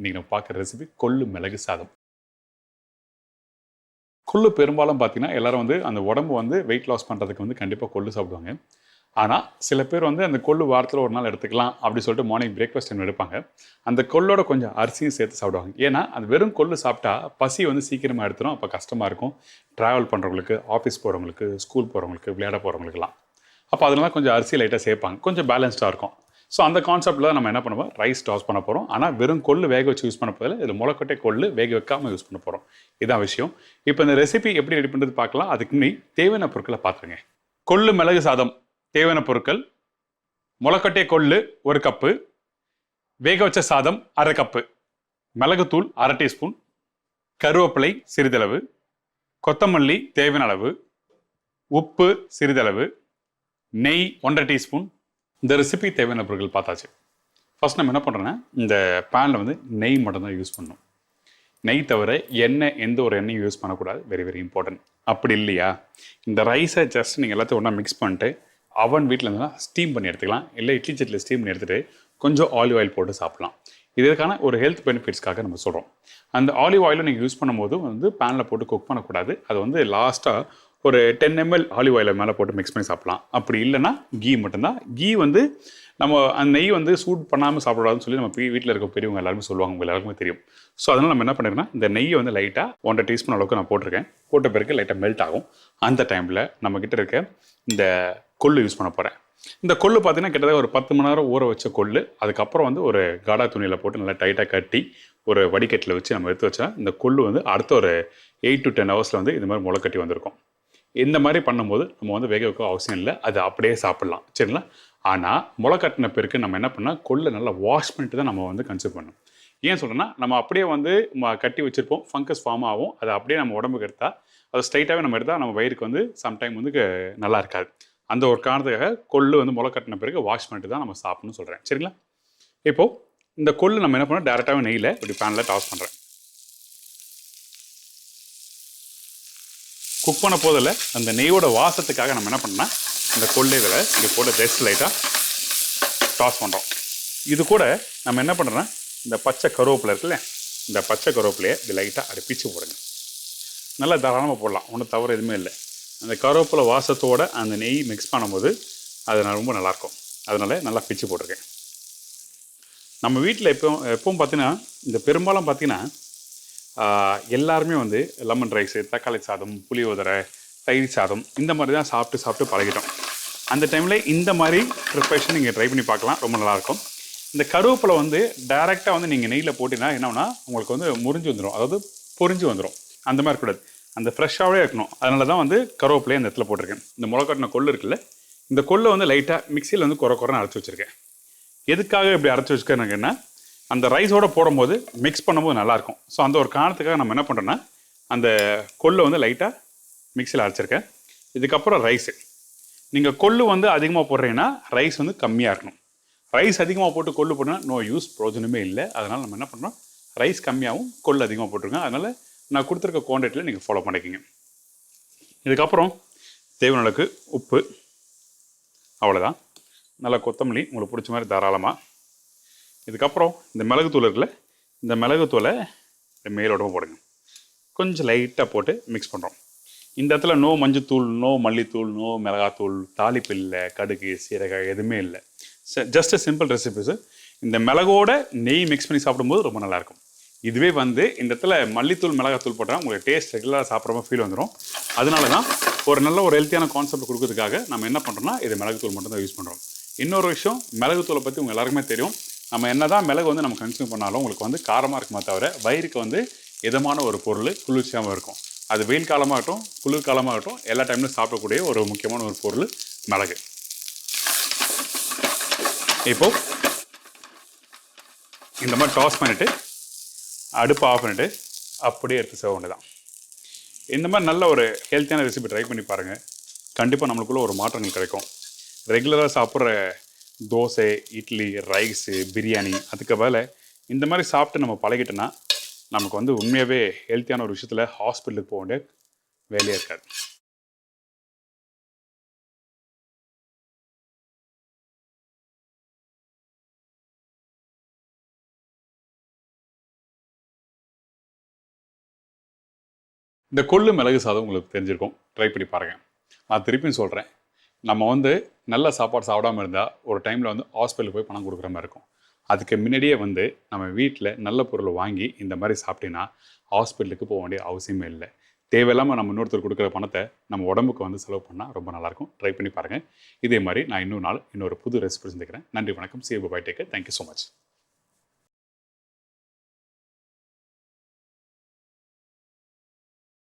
இன்றைக்கி நம்ம பார்க்குற ரெசிபி கொள்ளு மிளகு சாதம். கொள்ளு பெரும்பாலும் பார்த்தீங்கன்னா எல்லாரும் வந்து அந்த உடம்பு வந்து வெயிட் லாஸ் பண்ணுறதுக்கு வந்து கண்டிப்பாக கொள்ளு சாப்பிடுவாங்க. ஆனால் சில பேர் வந்து அந்த கொள்ளு வாரத்தில் ஒரு நாள் எடுத்துக்கலாம் அப்படி சொல்லிட்டு மார்னிங் பிரேக்ஃபாஸ்ட் டைம் எடுப்பாங்க. அந்த கொள்ளோட கொஞ்சம் அரிசியும் சேர்த்து சாப்பிடுவாங்க. ஏன்னா அது வெறும் கொள்ளு சாப்பிட்டா பசி வந்து சீக்கிரமாக எடுத்துரும். அப்போ கஷ்டமாக இருக்கும். ட்ராவல் பண்ணுறவங்களுக்கு ஆஃபீஸ் போகிறவங்களுக்கு ஸ்கூல் போகிறவங்களுக்கு விளையாட போகிறவங்களுக்குலாம் அப்போ அதனால கொஞ்சம் அரிசி லைட்டாக சேர்ப்பாங்க. கொஞ்சம் பேலன்ஸ்டாக இருக்கும். ஸோ அந்த கான்செப்ட்டில் நம்ம என்ன பண்ணுவோம்? ரைஸ் டாஸ் பண்ண போகிறோம் ஆனால் வெறும் கொள்ளு வேக வச்சு யூஸ் பண்ண போதில் இதில் முளைக்கொட்டை கொள்ளு வேக வைக்காமல் யூஸ் பண்ண போகிறோம் இதான் விஷயம். இப்போ இந்த ரெசிபி எப்படி ரெடி பண்ணுறது பார்க்கலாம். அதுக்கு முன்னாடி தேவையான பொருட்களை பார்த்துருங்க கொள்ளு மிளகு சாதம். தேவையான பொருட்கள். முளைக்கொட்டை கொள்ளு ஒரு கப்பு வேக வச்ச சாதம் அரை கப்பு மிளகுத்தூள் அரை டீஸ்பூன் கருவேப்பிலை சிறிதளவு. கொத்தமல்லி தேவையான அளவு. உப்பு சிறிதளவு. நெய் ஒன்றரை டீஸ்பூன் இந்த ரெசிபி தேவையான பொருட்கள் பார்த்தாச்சு. ஃபர்ஸ்ட் நம்ம என்ன பண்ணுறோன்னா இந்த பேனில் வந்து நெய் மட்டும்தான் யூஸ் பண்ணணும். நெய் தவிர எண்ணெய் எந்த ஒரு எண்ணெயும் யூஸ் பண்ணக்கூடாது. வெரி வெரி இம்பார்ட்டன்ட் அப்படி இல்லையா? இந்த ரைஸை ஜஸ்ட் நீங்கள் எல்லாத்தையும் ஒன்றா மிக்ஸ் பண்ணிட்டு அவன் வீட்டில் இருந்தால் ஸ்டீம் பண்ணி எடுத்துக்கலாம். இல்லை இட்லி சட்டியில் ஸ்டீம் பண்ணி எடுத்துகிட்டு கொஞ்சம் ஆலிவ் ஆயில் போட்டு சாப்பிட்லாம். இதுக்கான ஒரு ஹெல்த் பெனிஃபிட்ஸ்க்காக நம்ம சொல்கிறோம் அந்த ஆலிவ் ஆயிலை நீங்கள் யூஸ் பண்ணும்போது வந்து பேனில் போட்டு குக் பண்ணக்கூடாது. அது வந்து லாஸ்ட்டாக ஒரு டென் எம்எல் ஆலிவ் ஆயிலை மேலே போட்டு மிக்ஸ் பண்ணி சாப்பிடலாம். அப்படி இல்லைன்னா கீ மட்டும்தான். கீ வந்து நம்ம அந்த நெய் வந்து சூட் பண்ணாமல் சாப்பிடாதுன்னு சொல்லி நம்ம வீட்டில் இருக்க பெரியவங்க எல்லாருமே சொல்லுவாங்க. உங்கள் எல்லாருக்குமே தெரியும். ஸோ அதனால் நம்ம என்ன பண்ணிருக்கோம்னா இந்த நெய்யை வந்து லைட்டாக ஒன்றரை டீஸ்பூன் அளவுக்கு நான் போட்டிருக்கேன். போட்ட பிறகு லைட்டாக மெல்ட் ஆகும். அந்த டைமில் நம்மக்கிட்ட இருக்க இந்த கொள்ளு யூஸ் பண்ண போகிறேன் இந்த கொள்ளு பார்த்தீங்கன்னா கிட்டத்தட்ட ஒரு பத்து மணி நேரம் ஊற வச்ச கொள்ளு. அதுக்கப்புறம் வந்து ஒரு காடா துணியில் போட்டு நல்லா டைட்டாக கட்டி ஒரு வடிகட்டில் வச்சு நம்ம எடுத்து வச்சா இந்த கொள்ளு வந்து அடுத்த ஒரு எயிட் டு டென் ஹவர்ஸில் வந்து இது மாதிரி முளைக்கட்டி வந்திருக்கும். இந்த மாதிரி பண்ணும்போது நம்ம வந்து வேக வைக்க அவசியம் இல்லை. அது அப்படியே சாப்பிட்லாம். சரிங்களா? ஆனால் முளை கட்டின பிறகு நம்ம என்ன பண்ணால் கொள்ளை நல்லா வாஷ் பண்ணிட்டு தான் நம்ம வந்து கன்சியூம் பண்ணணும். ஏன் சொல்கிறேன்னா நம்ம அப்படியே வந்து ம- கட்டி வச்சுருப்போம். ஃபங்கஸ் ஃபார்ம் ஆகும். அதை அப்படியே நம்ம உடம்புக்கு எடுத்தால் அதை ஸ்ட்ரைட்டாகவே நம்ம எடுத்தால் நம்ம வயிறுக்கு வந்து சம்டைம் வந்து நல்லா இருக்காது. அந்த ஒரு காரணத்துக்காக கொள்ளு வந்து முளை கட்டின பிறகு வாஷ் பண்ணிட்டு தான் நம்ம சாப்பிட்ணும்னு சொல்கிறேன் சரிங்களா? இப்போது இந்த கொள்ளு நம்ம என்ன பண்ணோம் டேரெக்டாகவே நெய்யில் இப்படி பேனில் டாஸ் பண்ணுறேன் குக் பண்ண போதில் அந்த நெய்யோட வாசத்துக்காக நம்ம என்ன பண்ணால் இந்த கொள்ளைகளை இங்கே போட்டு ஜஸ்ட் லைட்டாக டாஸ் பண்ணுறோம் இது கூட நம்ம என்ன பண்ணுறோன்னா இந்த பச்சை கருவேப்பிலை இருக்குல்ல இந்த பச்சை கருவேப்பிலையை இது லைட்டாக அப்படி பிச்சு போடுங்க. நல்லா தாராளமாக போடலாம் ஒன்றும் தவறு எதுவுமே இல்லை. அந்த கருவேப்பிலை வாசத்தோட அந்த நெய் மிக்ஸ் பண்ணும்போது அது ரொம்ப நல்லாயிருக்கும். அதனால் நல்லா பிச்சு போட்டிருக்கேன். நம்ம வீட்டில் எப்போ எப்பவும் பார்த்தீங்கன்னா இந்த பெரும்பாலும் பார்த்தீங்கன்னா எல்லாருமே வந்து லெமன் ரைஸு தக்காளி சாதம் புளியோதரை தயிர் சாதம் இந்த மாதிரி தான் சாப்பிட்டு சாப்பிட்டு பழகிட்டோம். அந்த டைமில் இந்த மாதிரி ப்ரிப்பரேஷன் நீங்கள் ட்ரை பண்ணி பார்க்கலாம். ரொம்ப நல்லாயிருக்கும் இந்த கருவேப்பிலை வந்து டைரெக்டாக வந்து நீங்கள் நெய்யில் போட்டிங்கன்னா என்னன்னா உங்களுக்கு வந்து முறிஞ்சு வந்துடும் அதாவது பொறிஞ்சு வந்துடும் அந்த மாதிரி கூடாது அந்த ஃப்ரெஷ்ஷாகவே இருக்கணும். அதனால தான் வந்து கருவேப்பிலையை இந்த இடத்துல போட்டிருக்கேன். இந்த முளைக்கட்டின கொள்ளு இருக்குல்ல இந்த கொள்ளை வந்து லைட்டாக மிக்சியில் வந்து குறை குறைன்னு அரைச்சி வச்சுருக்கேன். எதுக்காக இப்படி அரைச்சி வச்சுக்கிறேன்னா அந்த ரைஸோட போடும்போது மிக்ஸ் பண்ணும்போது நல்லாயிருக்கும். ஸோ அந்த ஒரு காரணத்துக்காக நம்ம என்ன பண்ணுறோன்னா அந்த கொள்ளை வந்து லைட்டாக மிக்சியில் அரைச்சிருக்கேன். இதுக்கப்புறம் ரைஸு நீங்கள் கொள்ளு வந்து அதிகமாக போடுறீங்கன்னா ரைஸ் வந்து கம்மியாக இருக்கணும். ரைஸ் அதிகமாக போட்டு கொள்ளு போட்டோன்னா நோ யூஸ் பிரோஜனமே இல்லை. அதனால் நம்ம என்ன பண்ணுறோம் ரைஸ் கம்மியாகவும் கொள்ளு அதிகமாக போட்டிருக்கேன் அதனால் நான் கொடுத்துருக்க குவான்டிட்டியில் நீங்கள் ஃபாலோ பண்ணிக்கிங்க. இதுக்கப்புறம் தேவையான உப்பு. அவ்வளோதான் நல்லா கொத்தமல்லி உங்களுக்கு பிடிச்ச மாதிரி தாராளமாக இதுக்கப்புறம் இந்த மிளகுத்தூள் இருக்குல்ல இந்த மிளகுத்தூளை மேலோடமாக போடுங்க. கொஞ்சம் லைட்டாக போட்டு மிக்ஸ் பண்ணுறோம் இந்த இடத்துல நோ மஞ்சத்தூள் நோ மல்லித்தூள் நோ மிளகாத்தூள் தாளிப்பு இல்லை கடுகு சீரகம் எதுவுமே இல்லை. ஜஸ்ட் சிம்பிள் ரெசிபிஸ் இந்த மிளகோட நெய் மிக்ஸ் பண்ணி சாப்பிடும்போது ரொம்ப நல்லாயிருக்கும் இதுவே வந்து இந்த இடத்துல மல்லித்தூள் மிளகாத்தூள் போட்டால் உங்களுக்கு டேஸ்ட் ரெகுலராக சாப்பிட்ற மாதிரி ஃபீல் வந்துடும் அதனால தான் ஒரு நல்ல ஒரு ஹெல்த்தியான கான்செப்ட் கொடுக்கறதுக்காக நம்ம என்ன பண்ணுறோம்னா இது மிளகுத்தூள் மட்டும்தான் யூஸ் பண்ணுறோம் இன்னொரு விஷயம் மிளகுத்தூளை பற்றி உங்கள் எல்லாருக்குமே தெரியும். நம்ம என்னதான் மிளகு வந்து நம்ம கன்சியூம் பண்ணாலும் உங்களுக்கு வந்து காரமாக இருக்குமா தவிர வயிறுக்கு வந்து இதமான ஒரு பொருள் குளிர்ச்சியாகவும் இருக்கும். அது வெயில் காலமாகட்டும் குளிர் காலமாகட்டும் எல்லா டைம்லையும் சாப்பிடக்கூடிய ஒரு முக்கியமான ஒரு பொருள் மிளகு. இப்போ இந்த மாதிரி டாஸ் பண்ணிவிட்டு அடுப்பை ஆஃப் பண்ணிவிட்டு அப்படியே எடுத்து சேவ வேண்டியதான் இந்த மாதிரி நல்ல ஒரு ஹெல்த்தியான ரெசிபி ட்ரை பண்ணி பாருங்கள் கண்டிப்பாக நம்மளுக்குள்ள ஒரு மாற்றங்கள் கிடைக்கும். ரெகுலராக சாப்பிட்ற தோசை இட்லி ரைஸு பிரியாணி அதுக்கு மேலே இந்த மாதிரி சாப்பிட்டு நம்ம பழகிட்டோன்னா நமக்கு வந்து உண்மையாகவே ஹெல்த்தியான ஒரு விஷயத்தில் ஹாஸ்பிட்டலுக்கு போக வேண்டிய வேலையாக இருக்காது. இந்த கொள்ளு மிளகு சாதம் உங்களுக்கு தெரிஞ்சிருக்கும். ட்ரை பண்ணி பாருங்கள் நான் திருப்பியும் சொல்கிறேன் நம்ம வந்து நல்ல சாப்பாடு சாப்பிடாம இருந்தால் ஒரு டைமில் வந்து ஹாஸ்பிட்டலுக்கு போய் பணம் கொடுக்குற மாதிரி இருக்கும். அதுக்கு முன்னாடியே வந்து நம்ம வீட்டில் நல்ல பொருள் வாங்கி இந்த மாதிரி சாப்பிட்டீங்கன்னா ஹாஸ்பிட்டலுக்கு போக வேண்டிய அவசியமே இல்லை. தேவையில்லாமல் நம்ம இன்னொருத்தர் கொடுக்குற பணத்தை நம்ம உடம்புக்கு வந்து செலவு பண்ணால் ரொம்ப நல்லாயிருக்கும். ட்ரை பண்ணி பாருங்கள் இதே மாதிரி நான் இன்னொரு நாள் இன்னொரு புது ரெசிபி செஞ்சுக்கிறேன். நன்றி வணக்கம். சேவ் பை டேக்கர் தேங்க்யூ ஸோ மச்